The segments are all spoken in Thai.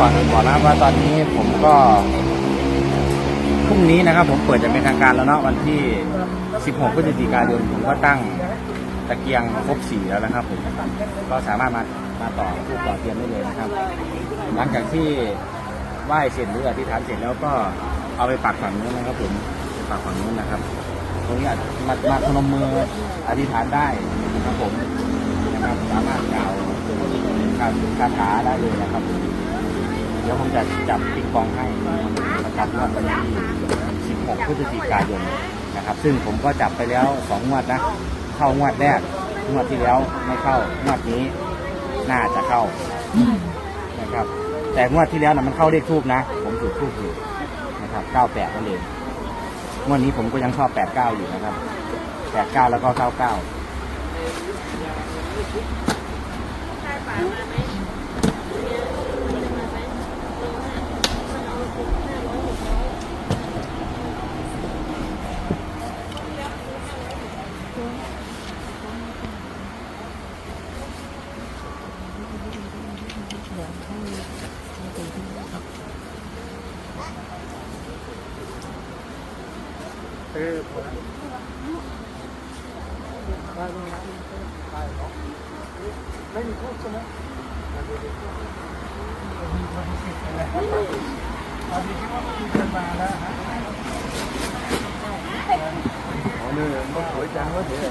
ก่อนอื่นบอกนะครับว่าตอนนี้ผมก็พรุ่งนี้นะครับ ผมเปิดจะเป็นทางการแล้วเนาะวันที่ 16 พฤศจิกายนผมก็ตั้งตะเกียงครบสีแล้วนะครับผมก็สามารถมามาต่อทูบต่อเทียนได้เลยนะครับ หลังจากที่ไหว้เสร็จหรืออธิษฐานเสร็จแล้วก็เอาไปปักฝั่งนู้นนะครับผมปักฝั่งนู้นนะครับ ตรงนี้มามาพนมมืออธิษฐานได้นะครับผมนะครับสามารถกล่าวคาคาถาได้เลยนะครับ ดี๋ยวผมจะจับปิงปองให้นะครับงวดวันที่16พฤศจิกายนนะครับ ซึ่งผมก็จับไปแล้วสองวดนะ เข้างวดแรกงวดที่แล้วไม่เข้างวดนี้น่าจะเข้านะครับ แต่งวดที่แล้วนะมันเข้าเลขทูบนะ ผมจุดทูบอยู่นะครับ98นั่นเองงวดนี้ผมก็ยังชอบ89อยู่นะครับ89แล้วก็99何こっちね。Mọi người có tuổi trăng có thể là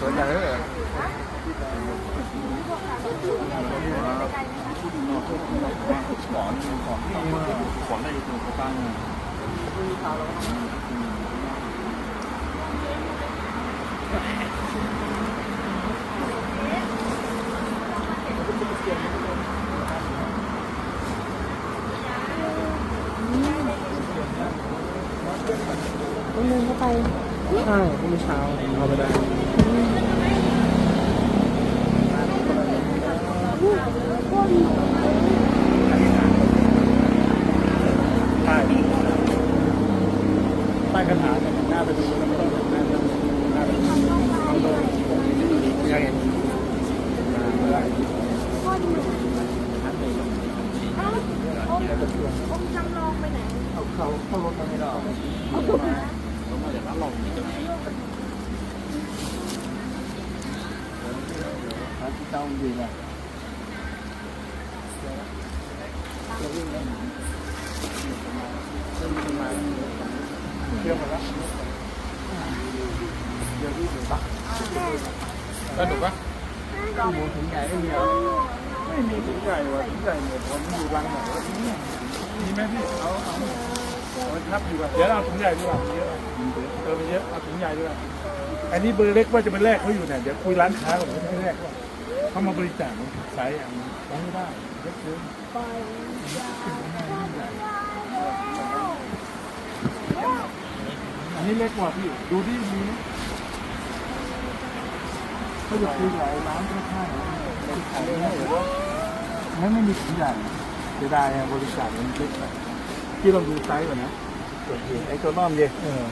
tuổi trăng rất là còn còn cái còn đây thì có tăng ต้องเดินเข้าไป ใช่พรุ่งนี้เช้าเอาไปได้ ใช่ใต้คาถาเนี่ยหน้าไปดูแล้วไม่ต้องหน้าหน้าไปดูต้องโดนใช่ องค์จำลองไปไหน เอาเขาเข้ารถมาไม่ได้ลงมาจากนั้นลงที่เจ้าดีนะเชื่อมแล้วเดี๋ยวที่ถึงปะ สนุกปะก้าวหมูถึงใหญ่ไม่มีเหรอไม่มีถึงใหญ่ว่ะถึงใหญ่หมดผมอยู่รังไหนวะมีไหมพี่เอาเอาเอา นับอยู่ก่อนเดี๋ยวเอาถุงใหญ่ดีกว่ามีเยอะเออมีเยอะเอาถุงใหญ่ดีกว่าอันนี้เบอร์เล็กว่าจะเป็นแรกเขาอยู่เนี่ยเดี๋ยวคุยร้านค้าก่อนไม่แรกว่าเขามาบริจาคสายอันนี้ไม่ได้เล็กเกินอันนี้เล็กกว่าพี่ดูที่มีไหมเขาจะคุยหลายร้านข้างๆเป็นขายไม่ได้หรือว่าไม่มีถุงใหญ่เสียดายบริจาคมันเล็กไป พี่ลองดูไซส์ก่อนนะไอ้ตัวน้อมเยเออ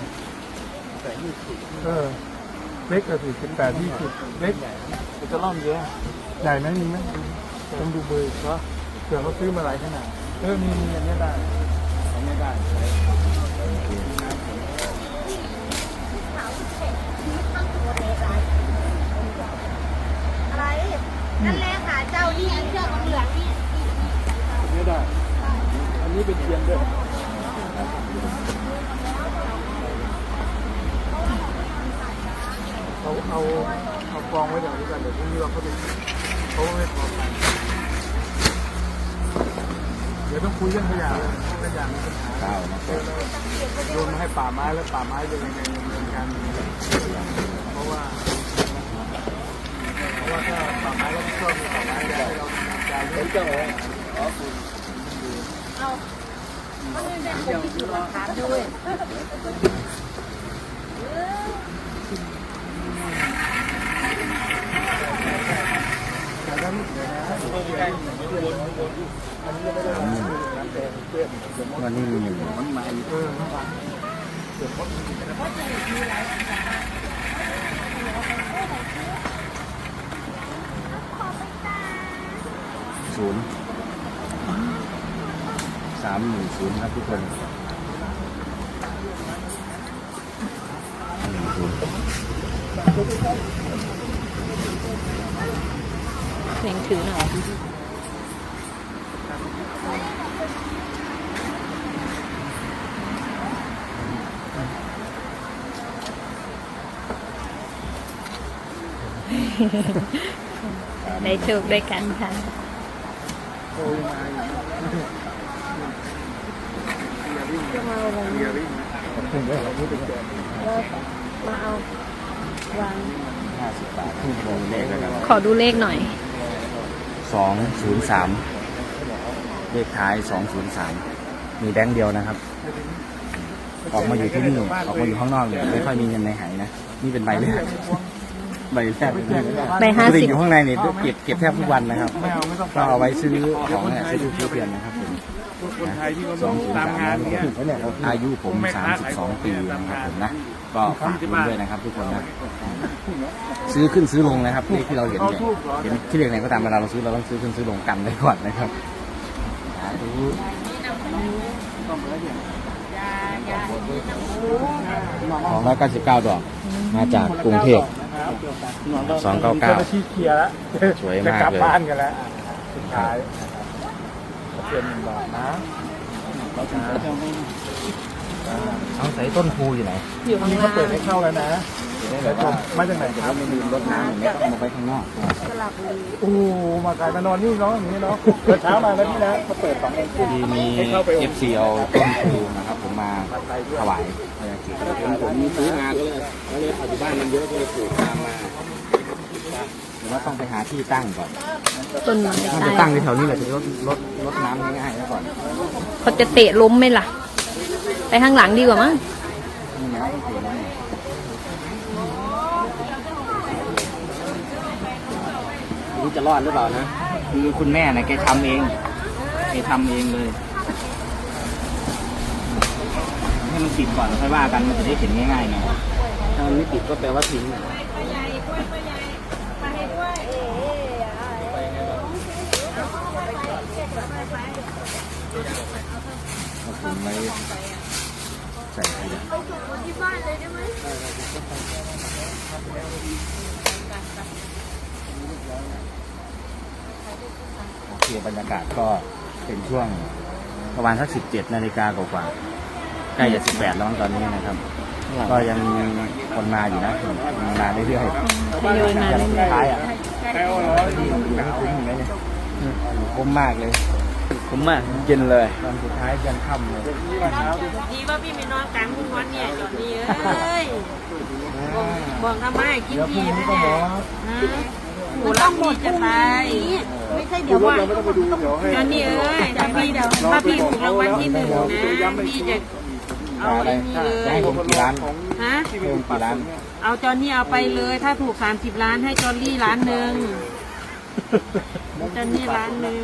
แต่ยี่สิบเออเล็กกว่าสิสิบแปดยี่สิบเล็กไอ้ตัวน้อมเยอะใหญ่ไหมมีไหมต้องดูเบอร์ก็เผื่อเขาซื้อมาหลายขนาดเออมีมีอันนี้ได้อันนี้ได้ อะไร นั่นแหละค่ะเจ้านี่เชือกเหลืองนี่ อันนี้ได้ อันนี้เป็นเทียนด้วย เอาเอากองไว้เดี๋ยวนี้กันเดี๋ยวพรุ่งนี้เราเข้าไปเขาไม่พอกันเดี๋ยวต้องคุยเรื่องขยะเลยขยะมีปัญหา9นะครับโยนมาให้ป่าไม้แล้วป่าไม้จะยังไงดำเนินการเพราะว่าเพราะว่าถ้าป่าไม้รับผิดชอบมีป่าไม้จะให้เราดำเนินการเรื่องเจ้าเอาคนอื่นเป็นคนที่ถือหลักฐานด้วย แต่ถ้าไม่เสียนะต้องมีการอันนี้ไม่ได้น้ำแดงเพื่อนเดี๋ย ววันนี้มีหนึ่งมันศูนย์อามหนึ่งศูนย์ครับทุกคนหนึ่งศูนย์ เพลงถือหน่อยได้โชคด้วยกันค่ะโอ้ยมาจะมาอะไรเยอะถึงได้เราพูดถึงมาเอาวางห้าสิบบาททุกคนเลขแล้วกันขอดูเลขหน่อย สองศูนย์สามเลขท้ายสองศูนย์สามมีแบงค์เดียวนะครับ ออกมาอยู่ที่นี่ออกมาอยู่ข้างนอกเนี่ยไม่ค่อยมีเงินในหายนะนี่เป็นใบแรกใบแรกใบห้าปกติสิบอยู่ข้างในนี่เก็บเก็บแทบทุกวันนะครับไม่เอาไม่ต้องก็เอาไว้ซื้อของเนี่ยซื้อทุเรียนนะครับผมคนไทยที่เขาสองศูนย์ตามสามงานเนี่ยอายุผมสามสิบสองปีนะครับผมนะ ก็ฝากคุณด้วยนะครับ ทุกคนนะซื้อขึ้นซื้อลงนะครับเลขที่เราเห็นเนี่ยเห็นที่เลขไหนก็ตามเวลาเราซื้อเราต้องซื้อขึ้นซื้อลงกันไว้ก่อนนะครับสาธุสองร้อยเก้าสิบเก้าดอกมาจากกรุงเทพสองเก้าเก้าจ้หน้ที่เคลียร์แล้วสวยมากเลยจะกลับบ้านกันแล้วสุดท้ายเปลี่ยนหนึ่งบาทนะ เราจะจะไม่เอาใส่ต้นพูอยู่ไหนอยู่ข้างนี่ล่าเขาเปิดให้งเข้าแล้วนะได้แบบว่ามาจากไหนครับไม่ลืมรดน้ำอย่างเงี้ยต้องเอาไปข้างนอกโอ้โหมาขายมานอนนี่เนาะอย่างนี้เนาะเปิดเช้ามาแล้วนี่นะเขาเปิดสองโมงครึ่งที่มี FC เอาต้นพูนะครับ ผมมาถวายพระยากิผมซื้อมาก็เลยก็เลยปัจจุบันมันเยอะก็เลยปลูกตามมาหรือว่าต้องไปหาที่ตั้งก่อนต้นไม้ถ้าใต้จะตั้งในแถวนี้แหละจะลดลดลดน้ำง่ายๆแล้วก่อนเขาจะเตะล้มไหมล่ะ ไปข้างหลังดีกว่ามั้งนี่นะโอเคนะไม่รู้จะรอดหรือเปล่านะ คือคุณแม่นะแกทำเองแกทำเองเลย ให้มันติดก่อนแล้วค่อยว่ากันมันจะได้เห็นง่ายๆไงถ้ามันไม่ติดก็แปลว่าทิ้งอะเอาถุงไว้ใส่ขยะที่บ้านเลยได้ไหมโอเคบรรยากาศก็เป็นช่วงประมาณสักสิบเจ็ดนาฬิกากว่าๆใกล้จะสิบแปดแล้วมั้งตอนนี้นะครับ ก็ยังมีคนมาอยู่นะยังมาเรื่อยๆทยอยมายัเรื่งอยท้ายอะแก้วเหรอคุ้มอยู่ไหมเนี่ยคุ้มมากเลย คุ้มมากเย็นเลยตอนสุดท้ายยันค่ำเลยดีว่าพี่ไม่นอนกลางคุณวันเนี่ยจอดนี่เอ้ยบอกทำไมกินเดี๋ยวพรุ่พี่งนี้ไม่ก็หมได้อโหรักพี่จะตายไม่ใช่เดี๋ยวว่าเราไม่ต้องไปดูเดี๋ยวให้จอนนี่เอ้ยถ้าพี่ถ้าพี่ถูกรางวัลที่หนึ่งนะพี่จะเอาไอ้นี่เลจะยให้ผมกี่ล้านฮะเพิ่มกี่ล้าน เอาจอนนี่เอาไปเลย ถ้าถูก30ล้านให้จอนนี่ล้านหนึ่ง จอนนี่ล้านหนึ่ง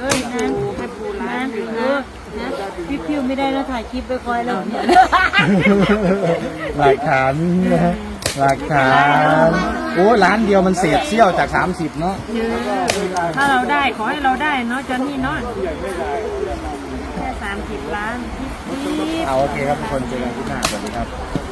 เฮ้ยนะให้ปูล้านหนึ่งนะนะพี่พิวไม่ได้แล้วถ่ายคลิปไปคอยแล้วเนี่ยหลักฐานนะหลักฐานโอ้ล้านเดียวมันเศษเสี้ยวจาก 30 เนาะเยอะถ้าเราได้ขอให้เราได้เนาะจอนนี่เนาะแค่30ล้านพี่เอาโอเคครับทุกคนเจอกันที่หน้าสวัสดีครับพ